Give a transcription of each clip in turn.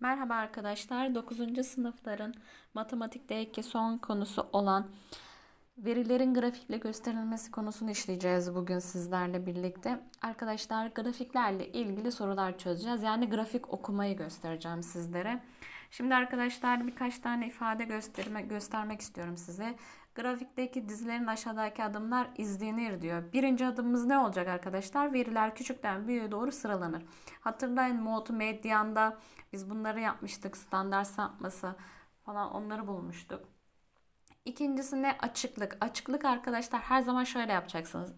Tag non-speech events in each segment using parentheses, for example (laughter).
Merhaba arkadaşlar. 9. sınıfların matematikteki son konusu olan verilerin grafikle gösterilmesi konusunu işleyeceğiz bugün sizlerle birlikte. Arkadaşlar grafiklerle ilgili sorular çözeceğiz. Yani grafik okumayı göstereceğim sizlere. Şimdi arkadaşlar birkaç tane ifade gösterme, göstermek istiyorum size. Grafikteki dizilerin aşağıdaki adımlar izlenir diyor. Birinci adımımız ne olacak arkadaşlar? Veriler küçükten büyüğe doğru sıralanır. Hatırlayın mod medyanda biz bunları yapmıştık. Standart sapması falan onları bulmuştuk. İkincisi ne? Açıklık. Açıklık arkadaşlar her zaman şöyle yapacaksınız.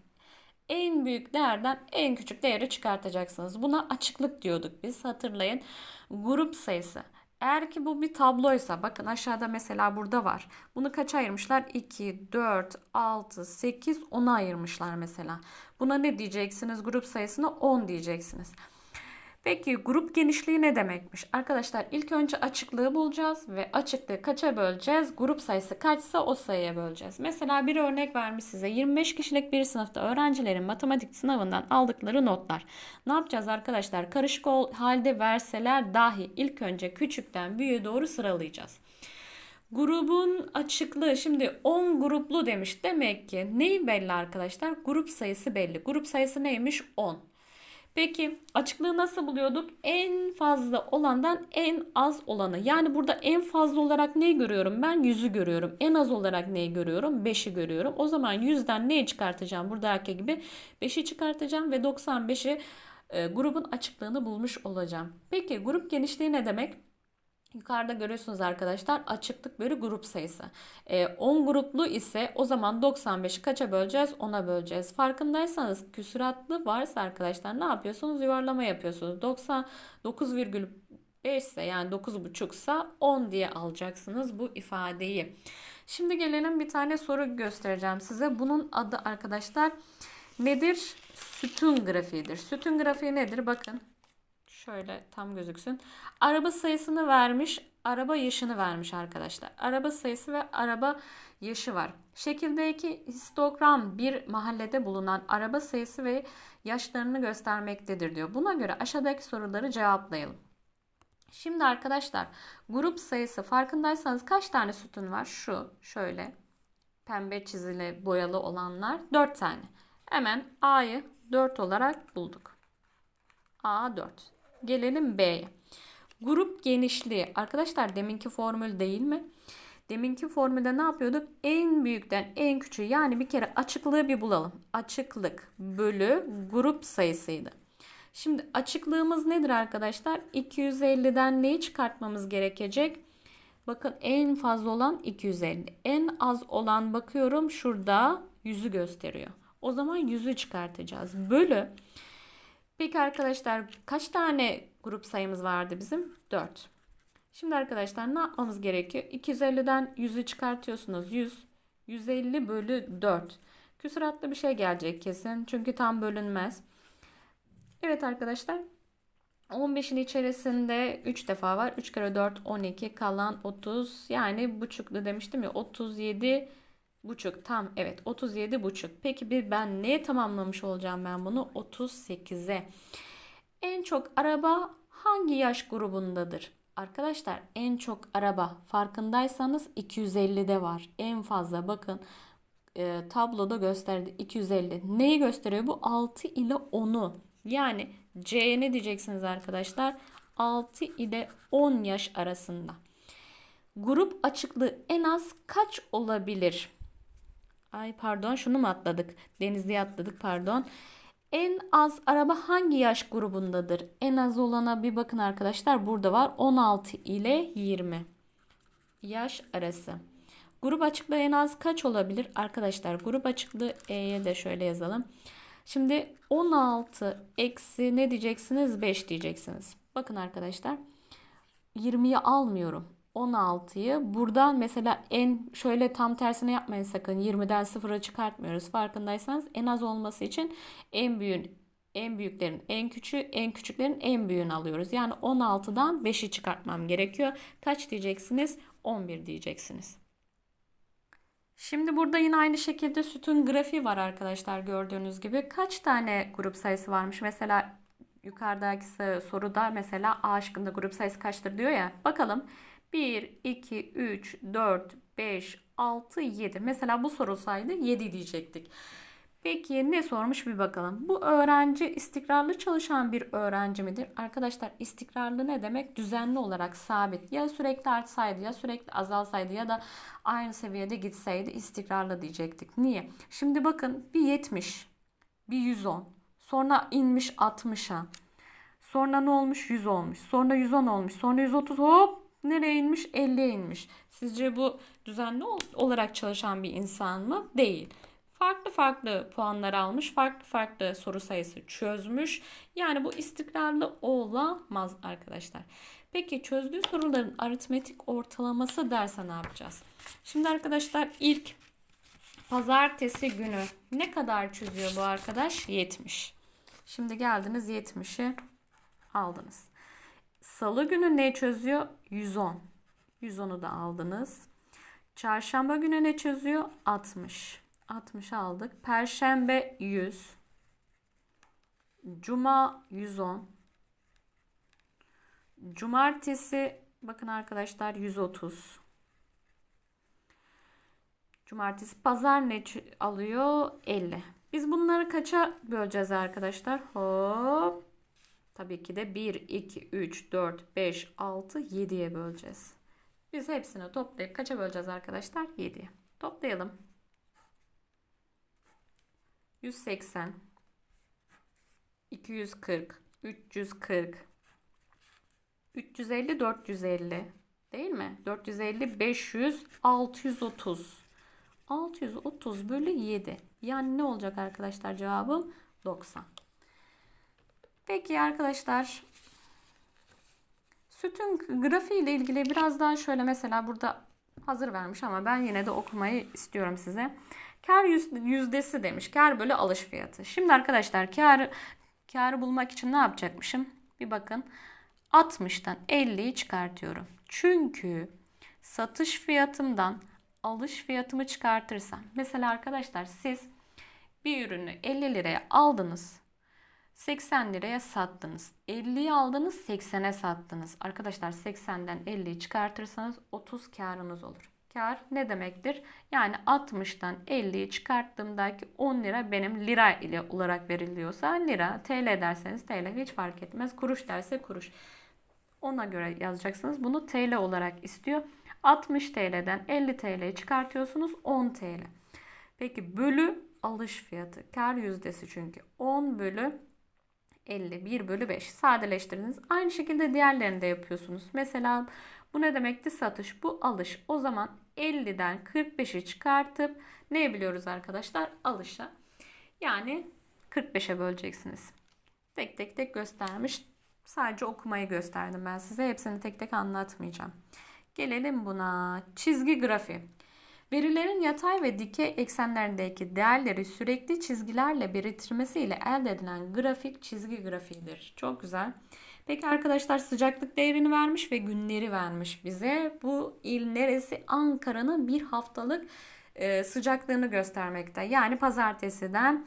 En büyük değerden en küçük değeri çıkartacaksınız. Buna açıklık diyorduk biz hatırlayın. Grup sayısı. Eğer ki bu bir tabloysa bakın aşağıda mesela burada var. Bunu kaça ayırmışlar? 2, 4, 6, 8, 10'a ayırmışlar mesela. Buna ne diyeceksiniz? Grup sayısına 10 diyeceksiniz. Peki grup genişliği ne demekmiş? Arkadaşlar ilk önce açıklığı bulacağız ve açıklığı kaça böleceğiz? Grup sayısı kaçsa o sayıya böleceğiz. Mesela bir örnek vermiş size 25 kişilik bir sınıfta öğrencilerin matematik sınavından aldıkları notlar. Ne yapacağız arkadaşlar? Karışık halde verseler dahi ilk önce küçükten büyüğe doğru sıralayacağız. Grubun açıklığı şimdi 10 gruplu demiş. Demek ki neyi belli arkadaşlar? Grup sayısı belli. Grup sayısı neymiş? 10. Peki açıklığı nasıl buluyorduk? En fazla olandan en az olanı. Yani burada en fazla olarak neyi görüyorum? Ben 100'ü görüyorum. En az olarak neyi görüyorum? 5'i görüyorum. O zaman 100'den neyi çıkartacağım? Buradaki gibi 5'i çıkartacağım ve 95'i e, grubun açıklığını bulmuş olacağım. Peki grup genişliği ne demek? Yukarıda görüyorsunuz arkadaşlar açıklık bölü grup sayısı. E, 10 gruplu ise o zaman 95'i kaça böleceğiz? 10'a böleceğiz. Farkındaysanız küsuratlı varsa arkadaşlar ne yapıyorsunuz? Yuvarlama yapıyorsunuz. 99,5 ise yani 9,5 ise 10 diye alacaksınız bu ifadeyi. Şimdi gelelim bir tane soru göstereceğim size. Bunun adı arkadaşlar nedir? Sütun grafiğidir. Sütun grafiği nedir? Bakın Şöyle tam gözüksün. Araba sayısını vermiş, araba yaşını vermiş arkadaşlar. Araba sayısı ve araba yaşı var. Şekildeki histogram bir mahallede bulunan araba sayısı ve yaşlarını göstermektedir diyor. Buna göre aşağıdaki soruları cevaplayalım. Şimdi arkadaşlar grup sayısı farkındaysanız kaç tane sütun var? Şu şöyle pembe çizili boyalı olanlar 4 tane. Hemen A'yı 4 olarak bulduk. A 4. Gelelim B'ye. Grup genişliği. Arkadaşlar deminki formül değil mi? Deminki formülde ne yapıyorduk? En büyükten en küçüğü yani bir kere açıklığı bir bulalım. Açıklık bölü grup sayısıydı. Şimdi açıklığımız nedir arkadaşlar? 250'den neyi çıkartmamız gerekecek? Bakın en fazla olan 250. En az olan bakıyorum şurada 100'ü gösteriyor. O zaman 100'ü çıkartacağız. Bölü Peki arkadaşlar kaç tane grup sayımız vardı bizim? 4. Şimdi arkadaşlar ne yapmamız gerekiyor? 250'den 100'ü çıkartıyorsunuz. 100. 150 bölü 4. Küsuratlı bir şey gelecek kesin. Çünkü tam bölünmez. Evet arkadaşlar. 15'in içerisinde 3 defa var. 3 kere 4 12 kalan 30 yani buçuklu demiştim ya 37 buçuk tam evet 37 buçuk. Peki bir ben neye tamamlamış olacağım ben bunu? 38'e. En çok araba hangi yaş grubundadır? Arkadaşlar en çok araba farkındaysanız 250'de var. En fazla bakın e, tabloda gösterdi 250. Neyi gösteriyor bu? 6 ile 10'u. Yani C'ye ne diyeceksiniz arkadaşlar? 6 ile 10 yaş arasında. Grup açıklığı en az kaç olabilir? Ay pardon şunu mu atladık? Denizli'ye atladık pardon. En az araba hangi yaş grubundadır? En az olana bir bakın arkadaşlar. Burada var 16 ile 20 yaş arası. Grup açıklığı en az kaç olabilir? Arkadaşlar grup açıklığı E'ye de şöyle yazalım. Şimdi 16 eksi ne diyeceksiniz? 5 diyeceksiniz. Bakın arkadaşlar 20'yi almıyorum. 16'yı buradan mesela en şöyle tam tersine yapmayın sakın 20'den 0'a çıkartmıyoruz farkındaysanız en az olması için en büyüğün en büyüklerin en küçüğü en küçüklerin en büyüğünü alıyoruz. Yani 16'dan 5'i çıkartmam gerekiyor. Kaç diyeceksiniz? 11 diyeceksiniz. Şimdi burada yine aynı şekilde sütun grafiği var arkadaşlar gördüğünüz gibi. Kaç tane grup sayısı varmış? Mesela yukarıdaki soruda mesela A şıkkında grup sayısı kaçtır diyor ya. Bakalım 1, 2, 3, 4, 5, 6, 7. Mesela bu sorulsaydı 7 diyecektik. Peki ne sormuş bir bakalım. Bu öğrenci istikrarlı çalışan bir öğrenci midir? Arkadaşlar istikrarlı ne demek? Düzenli olarak sabit. Ya sürekli artsaydı ya sürekli azalsaydı ya da aynı seviyede gitseydi istikrarlı diyecektik. Niye? Şimdi bakın bir 70, bir 110, sonra inmiş 60'a. Sonra ne olmuş? 100 olmuş. Sonra 110 olmuş. Sonra 130 hop nereye inmiş? 50'ye inmiş. Sizce bu düzenli ol- olarak çalışan bir insan mı? Değil. Farklı farklı puanlar almış, farklı farklı soru sayısı çözmüş. Yani bu istikrarlı olamaz arkadaşlar. Peki çözdüğü soruların aritmetik ortalaması derse ne yapacağız? Şimdi arkadaşlar ilk pazartesi günü ne kadar çözüyor bu arkadaş? 70. Şimdi geldiniz 70'i aldınız. Salı günü ne çözüyor? 110. 110'u da aldınız. Çarşamba günü ne çözüyor? 60. 60 aldık. Perşembe 100. Cuma 110. Cumartesi bakın arkadaşlar 130. Cumartesi pazar ne alıyor? 50. Biz bunları kaça böleceğiz arkadaşlar? Hop. Tabii ki de 1, 2, 3, 4, 5, 6, 7'ye böleceğiz. Biz hepsini toplayıp kaça böleceğiz arkadaşlar? 7'ye. Toplayalım. 180 240 340 350 450 değil mi? 450 500 630 630 bölü 7. Yani ne olacak arkadaşlar cevabım? 90. Peki arkadaşlar sütun grafiği ile ilgili biraz daha şöyle mesela burada hazır vermiş ama ben yine de okumayı istiyorum size. Kar yüz- yüzdesi demiş. Kar bölü alış fiyatı. Şimdi arkadaşlar kar karı bulmak için ne yapacakmışım? Bir bakın. 60'tan 50'yi çıkartıyorum. Çünkü satış fiyatımdan alış fiyatımı çıkartırsam. Mesela arkadaşlar siz bir ürünü 50 liraya aldınız. 80 liraya sattınız. 50'yi aldınız 80'e sattınız. Arkadaşlar 80'den 50'yi çıkartırsanız 30 karınız olur. Kar ne demektir? Yani 60'tan 50'yi çıkarttığımdaki 10 lira benim lira ile olarak veriliyorsa lira, TL derseniz TL hiç fark etmez. Kuruş derse kuruş. Ona göre yazacaksınız. Bunu TL olarak istiyor. 60 TL'den 50 TL'yi çıkartıyorsunuz 10 TL. Peki bölü alış fiyatı. Kar yüzdesi çünkü 10 bölü 50, 1 bölü 5 sadeleştirdiniz. Aynı şekilde diğerlerini de yapıyorsunuz. Mesela bu ne demekti? Satış. Bu alış. O zaman 50'den 45'i çıkartıp ne biliyoruz arkadaşlar? Alışa. Yani 45'e böleceksiniz. Tek tek tek göstermiş. Sadece okumayı gösterdim ben size. Hepsini tek tek anlatmayacağım. Gelelim buna. Çizgi grafiği. Verilerin yatay ve dikey eksenlerindeki değerleri sürekli çizgilerle belirtilmesiyle elde edilen grafik çizgi grafiğidir. Çok güzel. Peki arkadaşlar sıcaklık değerini vermiş ve günleri vermiş bize. Bu il neresi? Ankara'nın bir haftalık e, sıcaklığını göstermekte. Yani pazartesiden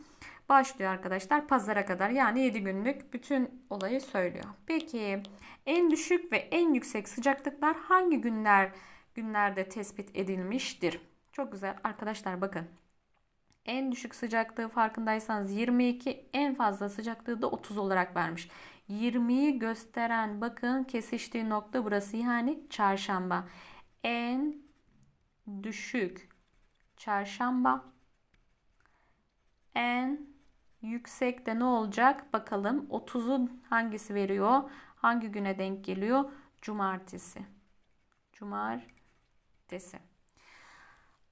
başlıyor arkadaşlar pazara kadar yani 7 günlük bütün olayı söylüyor. Peki en düşük ve en yüksek sıcaklıklar hangi günler günlerde tespit edilmiştir? Çok güzel arkadaşlar bakın. En düşük sıcaklığı farkındaysanız 22, en fazla sıcaklığı da 30 olarak vermiş. 20'yi gösteren bakın kesiştiği nokta burası yani çarşamba. En düşük çarşamba. En yüksek de ne olacak? Bakalım 30'un hangisi veriyor? Hangi güne denk geliyor? Cumartesi. Cumartesi.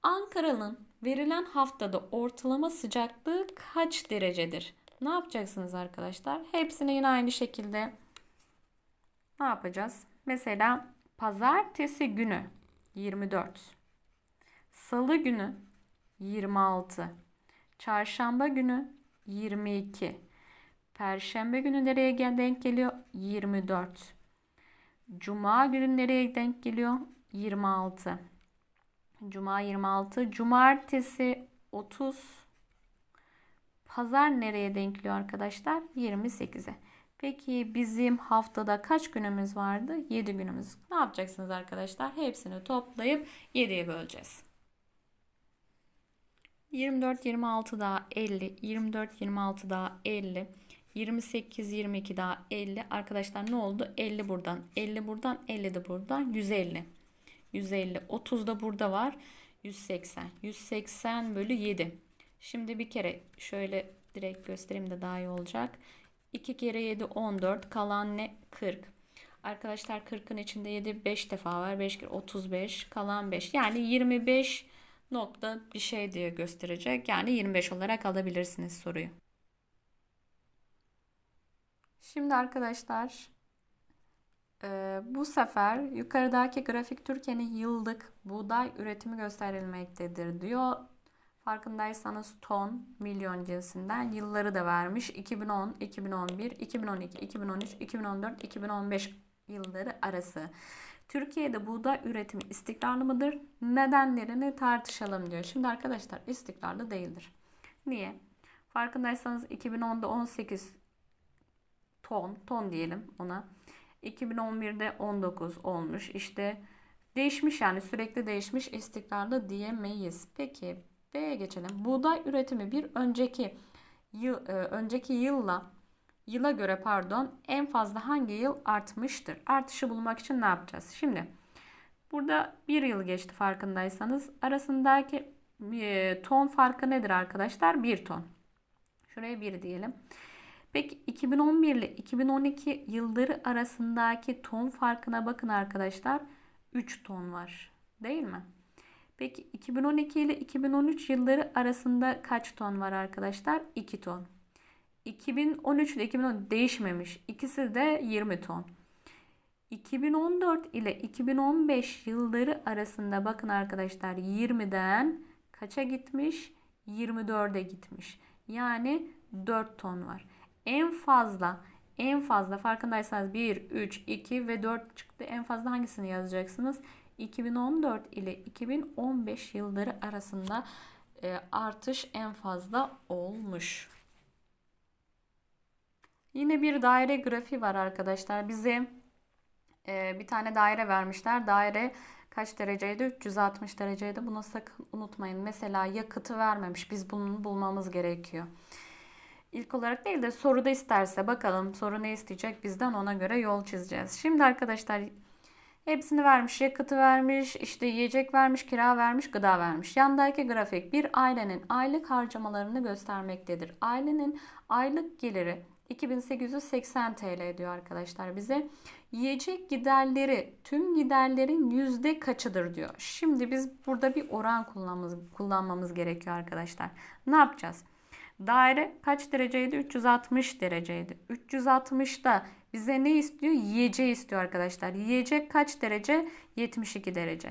Ankara'nın verilen haftada ortalama sıcaklığı kaç derecedir? Ne yapacaksınız arkadaşlar? Hepsini yine aynı şekilde ne yapacağız? Mesela pazartesi günü 24. Salı günü 26. Çarşamba günü 22. Perşembe günü nereye denk geliyor? 24. Cuma günü nereye denk geliyor? 26. Cuma 26. Cumartesi 30. Pazar nereye denk geliyor arkadaşlar? 28'e. Peki bizim haftada kaç günümüz vardı? 7 günümüz. Ne yapacaksınız arkadaşlar? Hepsini toplayıp 7'ye böleceğiz. 24 26 daha 50, 24 26 daha 50, 28 22 daha 50. Arkadaşlar ne oldu? 50 buradan, 50 buradan, 50 de buradan, 150. 150, 30 da burada var. 180. 180 bölü 7. Şimdi bir kere şöyle direkt göstereyim de daha iyi olacak. 2 kere 7 14. Kalan ne? 40. Arkadaşlar 40'ın içinde 7 5 defa var. 5 kere 35. Kalan 5. Yani 25 nokta bir şey diye gösterecek. Yani 25 olarak alabilirsiniz soruyu. Şimdi arkadaşlar e, bu sefer yukarıdaki grafik Türkiye'nin yıllık buğday üretimi gösterilmektedir diyor. Farkındaysanız ton, milyon cinsinden yılları da vermiş. 2010, 2011, 2012, 2013, 2014, 2015 yılları arası. Türkiye'de buğday üretimi istikrarlı mıdır? Nedenlerini tartışalım diyor. Şimdi arkadaşlar istikrarlı değildir. Niye? Farkındaysanız 2010'da 18 ton, ton diyelim ona. 2011'de 19 olmuş. İşte değişmiş yani sürekli değişmiş istikrarlı diyemeyiz. Peki B'ye geçelim. Buğday üretimi bir önceki yıl e, önceki yılla yıla göre pardon en fazla hangi yıl artmıştır? Artışı bulmak için ne yapacağız? Şimdi burada bir yıl geçti farkındaysanız. Arasındaki e, ton farkı nedir arkadaşlar? 1 ton. Şuraya 1 diyelim. Peki 2011 ile 2012 yılları arasındaki ton farkına bakın arkadaşlar. 3 ton var. Değil mi? Peki 2012 ile 2013 yılları arasında kaç ton var arkadaşlar? 2 ton. 2013 ile 2010 değişmemiş. İkisi de 20 ton. 2014 ile 2015 yılları arasında bakın arkadaşlar 20'den kaça gitmiş? 24'e gitmiş. Yani 4 ton var. En fazla en fazla farkındaysanız 1, 3, 2 ve 4 çıktı. En fazla hangisini yazacaksınız? 2014 ile 2015 yılları arasında e, artış en fazla olmuş. Yine bir daire grafiği var arkadaşlar. Bize e, bir tane daire vermişler. Daire kaç dereceydi? 360 dereceydi. Bunu sakın unutmayın. Mesela yakıtı vermemiş. Biz bunu bulmamız gerekiyor. İlk olarak değil de soruda isterse bakalım soru ne isteyecek bizden ona göre yol çizeceğiz. Şimdi arkadaşlar hepsini vermiş. Yakıtı vermiş, işte yiyecek vermiş, kira vermiş, gıda vermiş. Yandaki grafik bir ailenin aylık harcamalarını göstermektedir. Ailenin aylık geliri 2880 TL diyor arkadaşlar bize. Yiyecek giderleri tüm giderlerin yüzde kaçıdır diyor. Şimdi biz burada bir oran kullanmamız, kullanmamız gerekiyor arkadaşlar. Ne yapacağız? Daire kaç dereceydi? 360 dereceydi. 360'da bize ne istiyor? Yiyeceği istiyor arkadaşlar. Yiyecek kaç derece? 72 derece.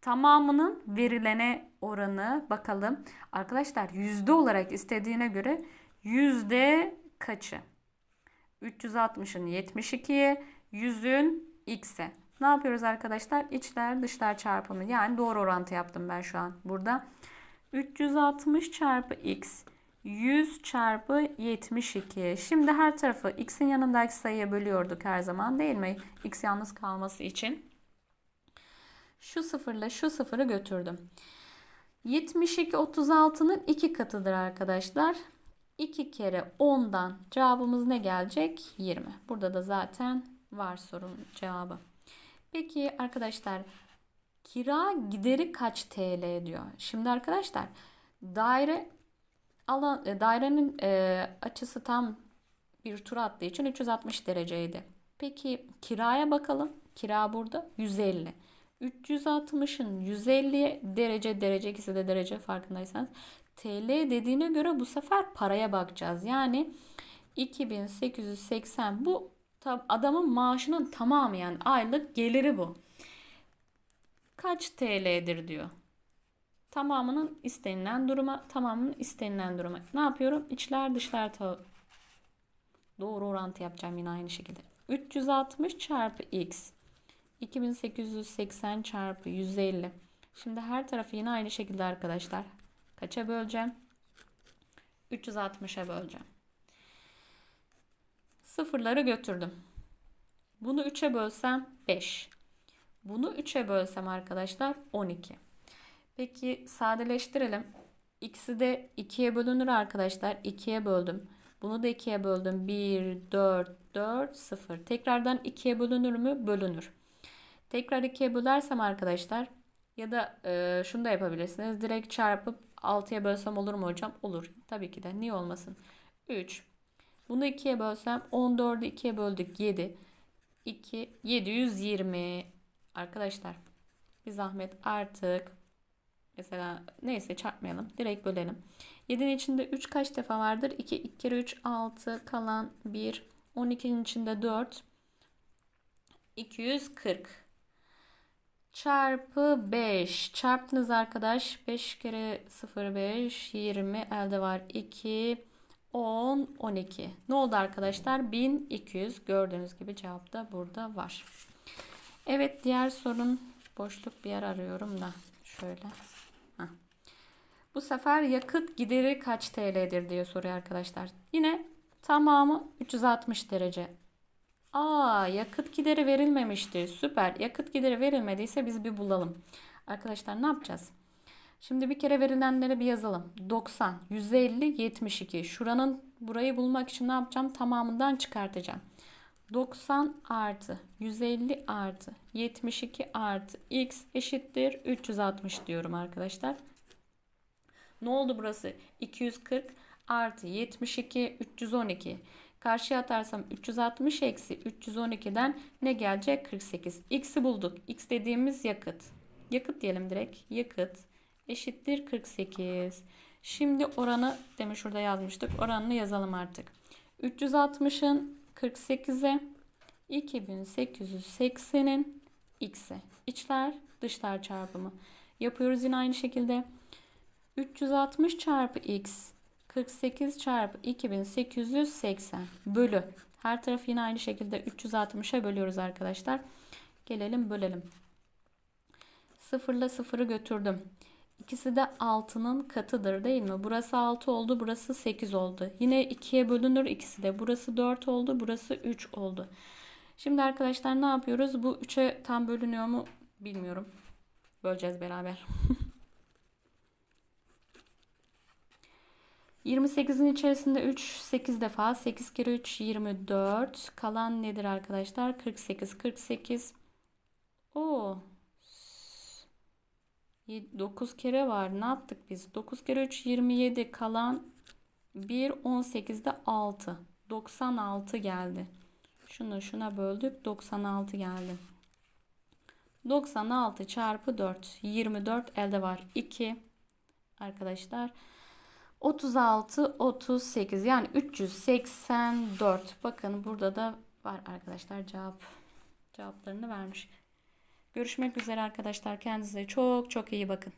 Tamamının verilene oranı bakalım. Arkadaşlar yüzde olarak istediğine göre yüzde kaçı? 360'ın 72'ye, 100'ün x'e. Ne yapıyoruz arkadaşlar? İçler dışlar çarpımı. Yani doğru orantı yaptım ben şu an burada. 360 çarpı x 100 çarpı 72. Şimdi her tarafı x'in yanındaki sayıya bölüyorduk her zaman değil mi? x yalnız kalması için. Şu sıfırla şu sıfırı götürdüm. 72 36'nın 2 katıdır arkadaşlar. 2 kere 10'dan cevabımız ne gelecek? 20. Burada da zaten var sorunun cevabı. Peki arkadaşlar kira gideri kaç TL diyor. Şimdi arkadaşlar daire alan e, dairenin e, açısı tam bir tur attığı için 360 dereceydi. Peki kiraya bakalım. Kira burada 150. 360'ın 150'ye derece derece ikisi de derece farkındaysanız TL dediğine göre bu sefer paraya bakacağız. Yani 2880 bu adamın maaşının tamamı yani aylık geliri bu. Kaç TL'dir diyor. Tamamının istenilen duruma, tamamının istenilen duruma. Ne yapıyorum? İçler dışlar doğru orantı yapacağım yine aynı şekilde. 360 çarpı x 2880 çarpı 150. Şimdi her tarafı yine aynı şekilde arkadaşlar. Kaça böleceğim? 360'a böleceğim. Sıfırları götürdüm. Bunu 3'e bölsem 5. Bunu 3'e bölsem arkadaşlar 12. Peki sadeleştirelim. X'i de 2'ye bölünür arkadaşlar. 2'ye böldüm. Bunu da 2'ye böldüm. 1, 4, 4, 0. Tekrardan 2'ye bölünür mü? Bölünür. Tekrar 2'ye bölersem arkadaşlar ya da e, şunu da yapabilirsiniz. Direkt çarpıp 6'ya bölsem olur mu hocam? Olur. Tabii ki de. Niye olmasın? 3. Bunu 2'ye bölsem 14'ü 2'ye böldük 7. 2 720 arkadaşlar bir zahmet artık mesela neyse çarpmayalım. Direkt bölelim. 7'nin içinde 3 kaç defa vardır? 2 2 kere 3 6 kalan 1 12'nin içinde 4 240 çarpı 5 çarptınız arkadaş. 5 kere 0 5 20 elde var. 2 10 12 ne oldu arkadaşlar? 1200 gördüğünüz gibi cevap da burada var. Evet diğer sorun boşluk bir yer arıyorum da şöyle Heh. bu sefer yakıt gideri kaç TL'dir diye soruyor arkadaşlar yine tamamı 360 derece Aa yakıt gideri verilmemişti. Süper. Yakıt gideri verilmediyse biz bir bulalım. Arkadaşlar ne yapacağız? Şimdi bir kere verilenleri bir yazalım. 90, 150, 72. Şuranın burayı bulmak için ne yapacağım? Tamamından çıkartacağım. 90 artı 150 artı 72 artı x eşittir 360 diyorum arkadaşlar. Ne oldu burası? 240 artı 72 312. Karşıya atarsam 360 eksi 312'den ne gelecek? 48. X'i bulduk. X dediğimiz yakıt. Yakıt diyelim direkt. Yakıt eşittir 48. Şimdi oranı demin şurada yazmıştık. Oranını yazalım artık. 360'ın 48'e 2880'in x'e. İçler dışlar çarpımı. Yapıyoruz yine aynı şekilde. 360 çarpı x 48 çarpı 2880 bölü. Her tarafı yine aynı şekilde 360'a bölüyoruz arkadaşlar. Gelelim bölelim. Sıfırla sıfırı götürdüm. İkisi de 6'nın katıdır değil mi? Burası 6 oldu, burası 8 oldu. Yine 2'ye bölünür ikisi de. Burası 4 oldu, burası 3 oldu. Şimdi arkadaşlar ne yapıyoruz? Bu 3'e tam bölünüyor mu bilmiyorum. Böleceğiz beraber. (laughs) 28'in içerisinde 3 8 defa 8 kere 3 24 kalan nedir arkadaşlar 48 48 o 9 kere var. Ne yaptık biz? 9 kere 3 27 kalan 1 18'de 6 96 geldi. Şunu şuna böldük. 96 geldi. 96 çarpı 4 24 elde var. 2 arkadaşlar 36 38 yani 384 bakın burada da var arkadaşlar. Cevap cevaplarını vermiş. Görüşmek üzere arkadaşlar kendinize çok çok iyi bakın.